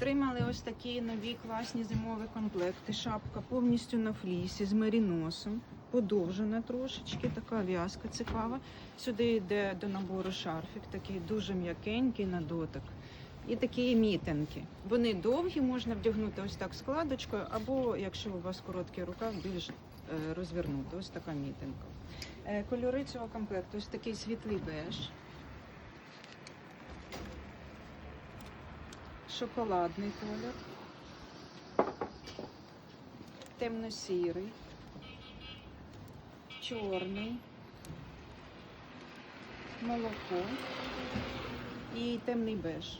Отримали ось такі нові класні зимові комплекти. Шапка повністю на флісі з меріносом. Подовжена трошечки, така в'язка цікава. Сюди йде до набору шарфік, такий дуже м'якенький на дотик. І такі мітинки. Вони довгі, можна вдягнути ось так складочкою, або якщо у вас короткий рукав, більш е, розвернути. Ось така мітинка. Е, Кольори цього комплекту ось такий світлий беж. Шоколадний колір. Темно-сірий. Чорний. Молоко. І темний беж.